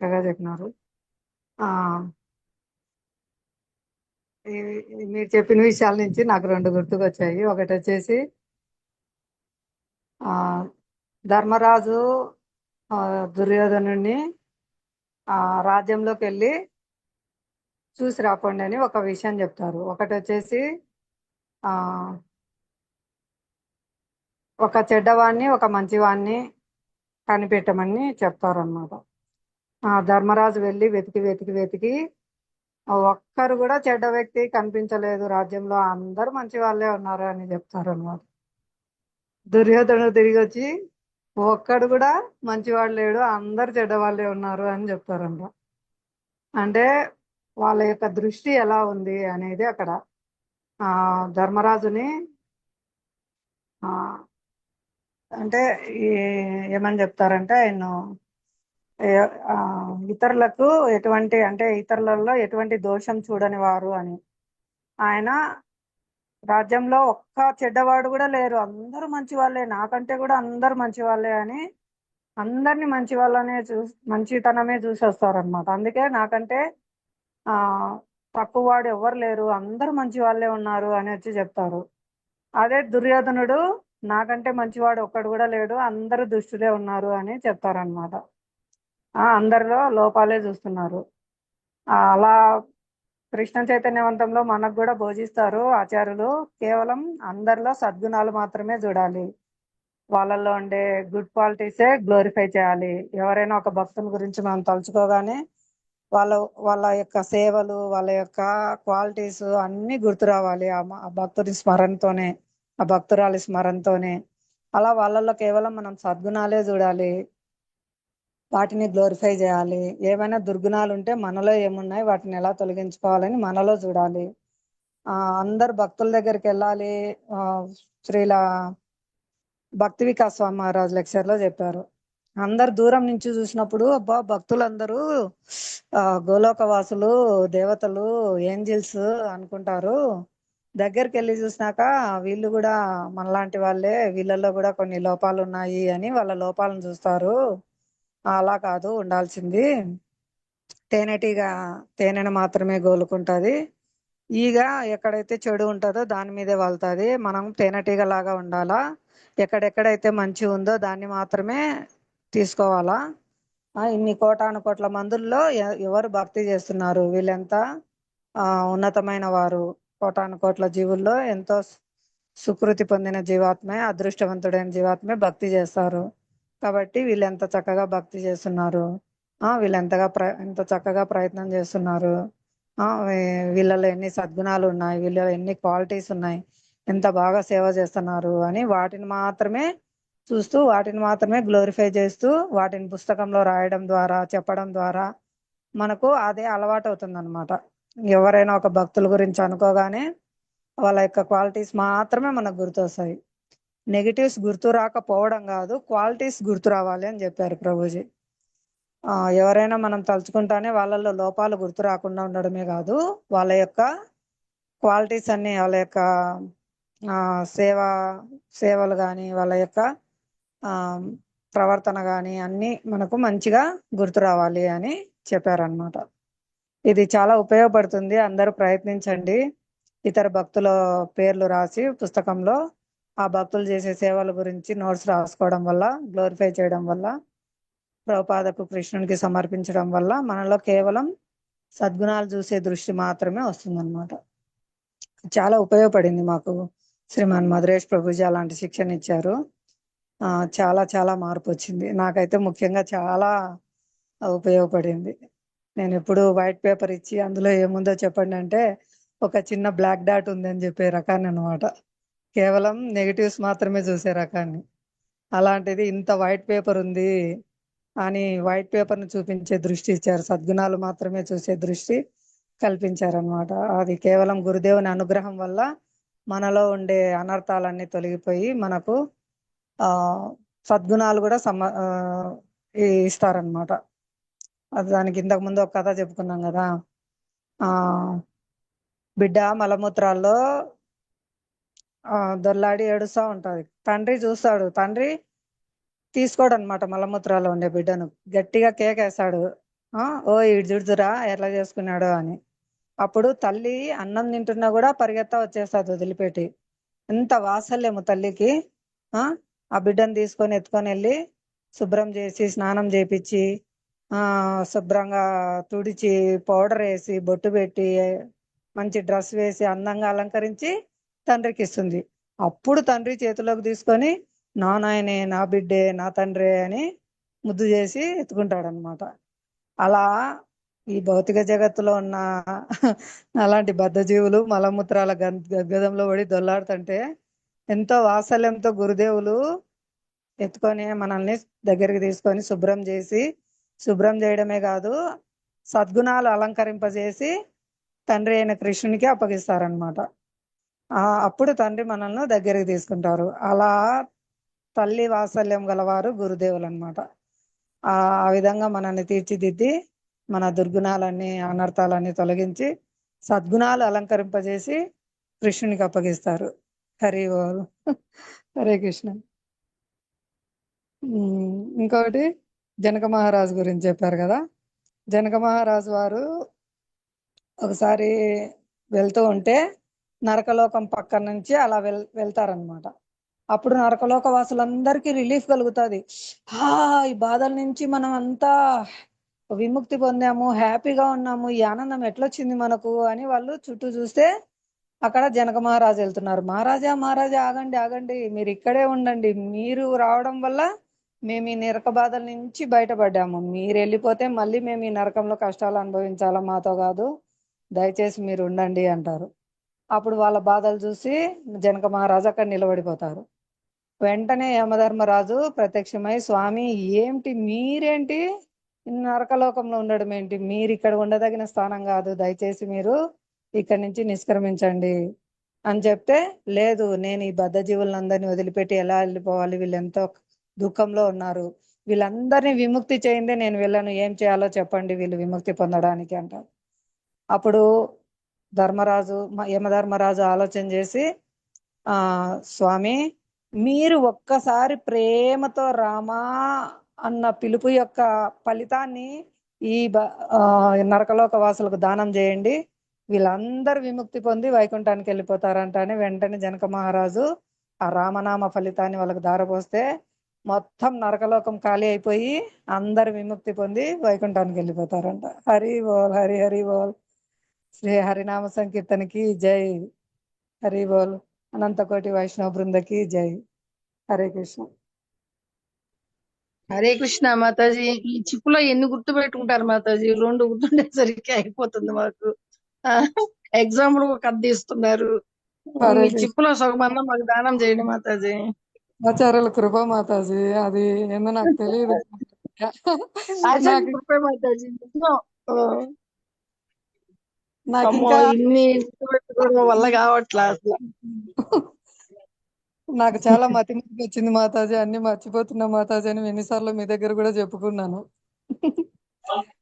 చక్కగా చెప్పినారు. ఆ మీరు చెప్పిన విషయాల నుంచి నాకు రెండు గుర్తుకొచ్చాయి. ఒకటి వచ్చేసి ఆ ధర్మరాజు ఆ, దుర్యోధనుడిని ఆ రాజ్యంలోకి వెళ్ళి చూసి రాపండి అని ఒక విషయం చెప్తారు. ఒకటి వచ్చేసి ఆ ఒక చెడ్డవాణ్ణి ఒక మంచివాణ్ణి కనిపెట్టమని చెప్తారు అన్నమాట ఆ ధర్మరాజు వెళ్ళి వెతికి వెతికి వెతికి ఒక్కరు కూడా చెడ్డ వ్యక్తి కనిపించలేదు రాజ్యంలో. అందరూ మంచి వాళ్ళే ఉన్నారు అని చెప్తారు అనమాట దుర్యోధనుడు తిరిగి వచ్చి ఒక్కడు కూడా మంచివాడు లేడు అందరు చెడ్డ వాళ్ళే ఉన్నారు అని చెప్తారంట అంటే వాళ్ళ యొక్క దృష్టి ఎలా ఉంది అనేది అక్కడ ఆ ధర్మరాజుని ఆ అంటే ఏమని చెప్తారంటే ఆయన ఇతరులకు ఎటువంటి అంటే ఇతరులలో ఎటువంటి దోషం చూడని వారు అని. ఆయన రాజ్యంలో ఒక్క చెడ్డవాడు కూడా లేరు. అందరూ మంచి వాళ్ళే నాకంటే కూడా అందరూ మంచి వాళ్ళే అని అందరినీ మంచి వాళ్ళనే చూ మంచితనమే చూసేస్తారనమాట అందుకే నాకంటే ఆ తక్కువ వాడు ఎవరు లేరు. అందరూ మంచి వాళ్ళే ఉన్నారు అని వచ్చి చెప్తారు. అదే దుర్యోధనుడు నాకంటే మంచివాడు ఒక్కడు కూడా లేడు. అందరూ దుష్టులే ఉన్నారు అని చెప్తారనమాట అందరిలో లోపాలే చూస్తున్నారు. అలా కృష్ణ చైతన్యవంతంలో మనకు కూడా బోధిస్తారు ఆచార్యులు. కేవలం అందరిలో సద్గుణాలు మాత్రమే చూడాలి. వాళ్ళల్లో ఉండే గుడ్ క్వాలిటీసే గ్లోరిఫై చేయాలి. ఎవరైనా ఒక భక్తుని గురించి మనం తలుచుకోగానే వాళ్ళ వాళ్ళ యొక్క సేవలు వాళ్ళ యొక్క క్వాలిటీస్ అన్ని గుర్తు రావాలి. ఆ ఆ భక్తుడి స్మరణతోనే ఆ భక్తురాలి స్మరణతోనే. అలా వాళ్ళల్లో కేవలం మనం సద్గుణాలే చూడాలి. వాటిని గ్లోరిఫై చేయాలి. ఏమైనా దుర్గుణాలు ఉంటే మనలో ఏమున్నాయి వాటిని ఎలా తొలగించుకోవాలని మనలో చూడాలి. ఆ అందరు భక్తుల దగ్గరికి వెళ్ళాలి. ఆ శ్రీల భక్తి వికాస్ స్వామి మహారాజ్ లెక్చర్లో చెప్పారు. అందరు దూరం నుంచి చూసినప్పుడు అబ్బా భక్తులందరూ ఆ గోలోక వాసులు దేవతలు ఏంజిల్స్ అనుకుంటారు. దగ్గరికి వెళ్ళి చూసినాక వీళ్ళు కూడా మనలాంటి వాళ్ళే వీళ్ళల్లో కూడా కొన్ని లోపాలు ఉన్నాయి అని వాళ్ళ లోపాలను చూస్తారు. అలా కాదు ఉండాల్సింది. తేనెటీగ తేనెను మాత్రమే గోలుకుంటుంది. ఈగ ఎక్కడైతే చెడు ఉంటుందో దాని మీదే వాళ్తుంది. మనం తేనెటీగ లాగా ఉండాలా? ఎక్కడెక్కడైతే మంచి ఉందో దాన్ని మాత్రమే తీసుకోవాలా? ఇన్ని కోటాను కోట్ల మందుల్లో ఎ- ఎవరు భక్తి చేస్తున్నారు? వీళ్ళెంత ఉన్నతమైన వారు? కోటాను కోట్ల జీవుల్లో ఎంతో సుకృతి పొందిన జీవాత్మే అదృష్టవంతుడైన జీవాత్మే భక్తి చేస్తారు. కాబట్టి వీళ్ళు ఎంత చక్కగా భక్తి చేస్తున్నారు? ఆ వీళ్ళు ఎంతగా ప్ర ఎంత చక్కగా ప్రయత్నం చేస్తున్నారు? ఆ వీళ్ళలో ఎన్ని సద్గుణాలు ఉన్నాయి? వీళ్ళలో ఎన్ని క్వాలిటీస్ ఉన్నాయి? ఎంత బాగా సేవ చేస్తున్నారు? అని వాటిని మాత్రమే చూస్తూ వాటిని మాత్రమే గ్లోరిఫై చేస్తూ వాటిని పుస్తకంలో రాయడం ద్వారా చెప్పడం ద్వారా మనకు అదే అలవాటు అవుతుంది అనమాట ఎవరైనా ఒక భక్తుల గురించి అనుకోగానే వాళ్ళ యొక్క క్వాలిటీస్ మాత్రమే మనకు గుర్తొస్తాయి. నెగిటివ్స్ గుర్తు రాకపోవడం కాదు క్వాలిటీస్ గుర్తు రావాలి అని చెప్పారు ప్రభుజీ. ఆ, ఎవరైనా మనం తలుచుకుంటానే వాళ్ళల్లో లోపాలు గుర్తు రాకుండా ఉండడమే కాదు వాళ్ళ యొక్క క్వాలిటీస్ అన్ని వాళ్ళ యొక్క ఆ, సేవ సేవలు కానీ వాళ్ళ యొక్క ఆ, ప్రవర్తన కానీ అన్ని మనకు మంచిగా గుర్తు రావాలి అని చెప్పారనమాట ఇది చాలా ఉపయోగపడుతుంది అందరూ ప్రయత్నించండి. ఇతర భక్తుల పేర్లు రాసి పుస్తకంలో ఆ భక్తులు చేసే సేవల గురించి నోట్స్ రాసుకోవడం వల్ల గ్లోరిఫై చేయడం వల్ల ప్రభుపాదకు కృష్ణునికి సమర్పించడం వల్ల మనలో కేవలం సద్గుణాలు చూసే దృష్టి మాత్రమే వస్తుందన్నమాట. చాలా ఉపయోగపడింది మాకు శ్రీమాన్ మధురేష్ ప్రభుజీ అలాంటి శిక్షణ ఇచ్చారు. ఆ చాలా చాలా మార్పు వచ్చింది. నాకైతే ముఖ్యంగా చాలా ఉపయోగపడింది. నేను ఎప్పుడు వైట్ పేపర్ ఇచ్చి అందులో ఏముందో చెప్పండి అంటే ఒక చిన్న బ్లాక్ డాట్ ఉందని చెప్పే రకాన్ని అనమాట కేవలం నెగిటివ్స్ మాత్రమే చూసే రకాన్ని అలాంటిది ఇంత వైట్ పేపర్ ఉంది అని వైట్ పేపర్ని చూపించే దృష్టి ఇచ్చారు. సద్గుణాలు మాత్రమే చూసే దృష్టి కల్పించారనమాట అది కేవలం గురుదేవుని అనుగ్రహం వల్ల మనలో ఉండే అనర్థాలన్నీ తొలగిపోయి మనకు ఆ సద్గుణాలు కూడా సమ ఇస్తారనమాట అది దానికి ఇంతకు ముందు ఒక కథ చెప్పుకున్నాం కదా. ఆ బిడ్డ మలమూత్రాల్లో దొల్లాడి దొర్లాడి ఉంటుంది. తండ్రి చూస్తాడు. తండ్రి తీసుకోడు అనమాట మలమూత్రాలు ఉండే బిడ్డను. గట్టిగా కేకేస్తాడు. ఆ ఓ ఇటు ఎట్లా చేసుకున్నాడు అని. అప్పుడు తల్లి అన్నం తింటున్నా కూడా పరిగెత్తా వచ్చేస్తుంది వదిలిపెట్టి. ఎంత వాసల్యము తల్లికి. ఆ ఆ బిడ్డను తీసుకొని ఎత్తుకొని వెళ్ళి శుభ్రం చేసి స్నానం చేపించి ఆ శుభ్రంగా తుడిచి పౌడర్ వేసి బొట్టు పెట్టి మంచి డ్రెస్ వేసి అందంగా అలంకరించి తండ్రికి ఇస్తుంది అప్పుడు తండ్రి చేతిలోకి తీసుకొని నా నాయనే నా బిడ్డే నా తండ్రే అని ముద్దు చేసి ఎత్తుకుంటాడు అనమాట అలా ఈ భౌతిక జగత్తులో ఉన్న అలాంటి బద్ధజీవులు మలమూత్రాల గద్గదంలో పడి దొల్లాడుతుంటే ఎంతో వాత్సల్యంతో గురుదేవులు ఎత్తుకొని మనల్ని దగ్గరికి తీసుకొని శుభ్రం చేసి శుభ్రం చేయడమే కాదు సద్గుణాలు అలంకరింపజేసి తండ్రి అయిన కృష్ణునికి అప్పగిస్తారనమాట అప్పుడు తండ్రి మనల్ని దగ్గరికి తీసుకుంటారు. అలా తల్లి వాత్సల్యం గలవారు గురుదేవులు అనమాట ఆ ఆ విధంగా మనల్ని తీర్చిదిద్ది మన దుర్గుణాలన్నీ అనర్థాలన్నీ తొలగించి సద్గుణాలు అలంకరింపజేసి కృష్ణునికి అప్పగిస్తారు. హరి ఓ. హరే కృష్ణ. ఇంకొకటి జనక మహారాజు గురించి చెప్పారు కదా. జనక మహారాజు వారు ఒకసారి వెళ్తూ ఉంటే నరకలోకం పక్కన నుంచి అలా వెల్ వెళ్తారనమాట అప్పుడు నరకలోక వాసులందరికీ రిలీఫ్ కలుగుతుంది. హా ఈ బాధల నుంచి మనం అంతా విముక్తి పొందాము హ్యాపీగా ఉన్నాము ఈ ఆనందం ఎట్లొచ్చింది మనకు అని వాళ్ళు చుట్టూ చూస్తే అక్కడ జనక మహారాజు వెళ్తున్నారు. మహారాజా మహారాజా ఆగండి ఆగండి మీరు ఇక్కడే ఉండండి. మీరు రావడం వల్ల మేము ఈ నరక బాధల నుంచి బయటపడ్డాము. మీరు వెళ్ళిపోతే మళ్ళీ మేము ఈ నరకంలో కష్టాలు అనుభవించాలా? మాతో కాదు. దయచేసి మీరు ఉండండి అంటారు. అప్పుడు వాళ్ళ బాధలు చూసి జనక మహారాజు అక్కడ నిలబడిపోతారు. వెంటనే యమధర్మరాజు ప్రత్యక్షమై స్వామి ఏంటి మీరేంటి? నరకలోకంలో ఉండడం ఏంటి? మీరు ఇక్కడ ఉండదగిన స్థానం కాదు. దయచేసి మీరు ఇక్కడి నుంచి నిష్క్రమించండి. అని చెప్తే లేదు నేను ఈ బద్ధ జీవులందరినీ వదిలిపెట్టి ఎలా వెళ్ళిపోవాలి? వీళ్ళు ఎంతో దుఃఖంలో ఉన్నారు. వీళ్ళందరినీ విముక్తి చేయిందే నేను వీళ్ళను. ఏం చేయాలో చెప్పండి. వీళ్ళు విముక్తి పొందడానికి అంటారు. అప్పుడు ధర్మరాజు యమధర్మరాజు ఆలోచన చేసి ఆ స్వామి మీరు ఒక్కసారి ప్రేమతో రామా అన్న పిలుపు యొక్క ఫలితాన్ని ఈ బ- నరకలోక వాసులకు దానం చేయండి. వీళ్ళందరూ విముక్తి పొంది వైకుంఠానికి వెళ్ళిపోతారంట అని వెంటనే జనక మహారాజు ఆ రామనామ ఫలితాన్ని వాళ్ళకి దారపోస్తే మొత్తం నరకలోకం ఖాళీ అయిపోయి అందరు విముక్తి పొంది వైకుంఠానికి వెళ్ళిపోతారంట. హరి బోల్ హరి హరి బోల్. శ్రీ హరినామ సంకీర్తనకి జై. హరి బోల్. అనంతకోటి వైష్ణవ బృందకి జై. హరే కృష్ణ. హరే కృష్ణ మాతాజీ. ఈ చిప్పులో ఎన్ని గుర్తు పెట్టుకుంటారు మాతాజీ? రెండు గుర్తుండేసరికి అయిపోతుంది మాకు. ఎగ్జాంపుల్ ఒక కథ తీస్తున్నారు. మీ చిప్పులో సగమన్నా మాకు దానం చేయండి మాతాజీ. ఆచార్యుల కృప మాతాజీ. అది ఏందో నాకు తెలియదు. మాతాజీ. నాకు అమ్మో ఇంకా ఇన్ని గుర్తు పెట్టుకోవడం వల్ల కావట్లా అసలు. నాకు చాలా మతి వచ్చింది మాతాజీ అన్ని మర్చిపోతున్నా మాతాజీ అని ఎన్నిసార్లు మీ దగ్గర కూడా చెప్పుకున్నాను.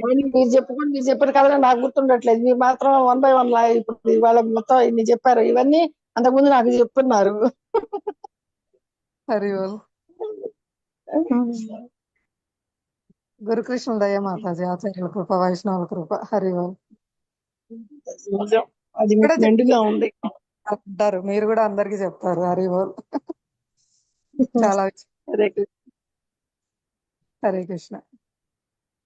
కానీ మీరు చెప్పుకొని మీరు చెప్పారు కదా నాకు గుర్తుండట్లేదు. మీరు మాత్రం వన్ బై వన్ లా ఇప్పుడు ఇవాళ మొత్తం ఇన్ని చెప్పారు. ఇవన్నీ అంతకుముందు నాకు చెప్తున్నారు. హరి దయ మాతాజీ ఆచార్యుల కృప వైష్ణవుల కృప. హరి అది ఇక్కడ మీకు మెండుగా ఉంది. అంటారు. మీరు కూడా అందరికి చెప్తారు. హరి బోల్. చాలా అదే హరే కృష్ణ.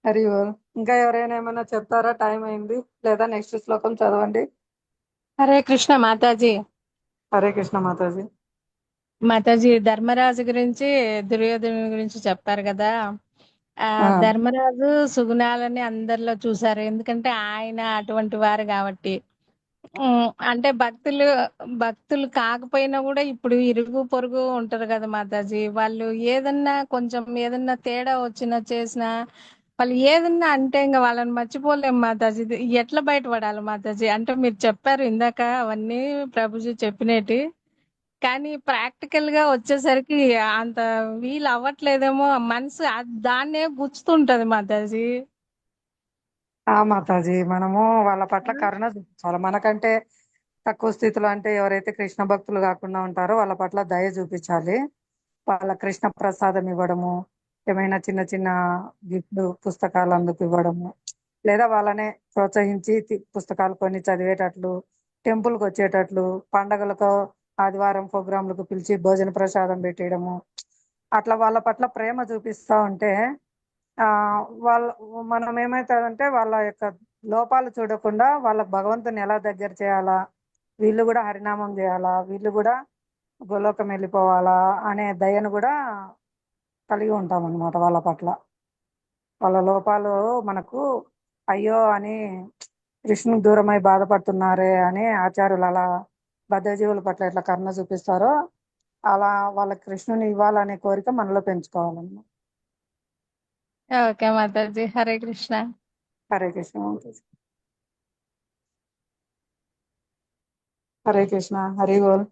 హరి బోల్. ఇంకా ఎవరైనా ఏమైనా చెప్తారా? టైం అయింది. లేదా నెక్స్ట్ శ్లోకం చదవండి. హరే కృష్ణ మాతాజీ. హరే కృష్ణ మాతాజీ. మాతాజీ ధర్మరాజు గురించి దుర్యోధను గురించి చెప్పారు కదా. ఆ ధర్మరాజు సుగుణాలని అందరిలో చూశారు. ఎందుకంటే ఆయన అటువంటి వారు కాబట్టి. ఉమ్, అంటే భక్తులు భక్తులు కాకపోయినా కూడా ఇప్పుడు ఇరుగు పొరుగు ఉంటారు కదా మాతాజీ. వాళ్ళు ఏదన్నా కొంచెం ఏదన్నా తేడా వచ్చినా చేసినా వాళ్ళు ఏదన్నా అంటే ఇంకా వాళ్ళని మర్చిపోలేం మాతాజీ. ఇది ఎట్లా బయటపడాలి మాతాజీ? అంటే మీరు చెప్పారు ఇందాక అవన్నీ ప్రభుజీ చెప్పినట్టు. కానీ ప్రాక్టికల్గా వచ్చేసరికి అంత వీలు అవ్వట్లేదేమో మనసు దాన్నే గుచ్చుతుంటది మాతాజీ. ఆ మాతాజీ మనము వాళ్ళ పట్ల కరుణ చూపించాలి. మనకంటే తక్కువ స్థితిలో అంటే ఎవరైతే కృష్ణ భక్తులు కాకుండా ఉంటారో వాళ్ళ పట్ల దయ చూపించాలి. వాళ్ళ కృష్ణ ప్రసాదం ఇవ్వడము ఏమైనా చిన్న చిన్న గిఫ్ట్లు పుస్తకాలు అందుకు ఇవ్వడము లేదా వాళ్ళనే ప్రోత్సహించి పుస్తకాలు కొన్ని చదివేటట్లు టెంపుల్కి వచ్చేటట్లు పండగలకు ఆదివారం ప్రోగ్రాంలకు పిలిచి భోజన ప్రసాదం పెట్టేయడము. అట్లా వాళ్ళ పట్ల ప్రేమ చూపిస్తా ఉంటే ఆ వాళ్ళ మనం ఏమవుతుందంటే వాళ్ళ యొక్క లోపాలు చూడకుండా వాళ్ళ భగవంతుని ఎలా దగ్గర చేయాలా వీళ్ళు కూడా హరినామం చేయాలా వీళ్ళు కూడా గోలోకం వెళ్ళిపోవాలా అనే దయను కూడా కలిగి ఉంటాం అన్నమాట వాళ్ళ పట్ల. వాళ్ళ లోపాలు మనకు అయ్యో అని కృష్ణుని దూరమై బాధపడుతున్నారే అని ఆచార్యులు అలా బద్ధజీవుల పట్ల ఎట్లా కరుణ చూపిస్తారో అలా వాళ్ళ కృష్ణుని ఇవ్వాలనే కోరిక మనలో పెంచుకోవాలన్నమాట. ఓకే మాతాజీ. హరే కృష్ణ. హరే కృష్ణ మాతాజీ. హరే కృష్ణ. హరి బోల్.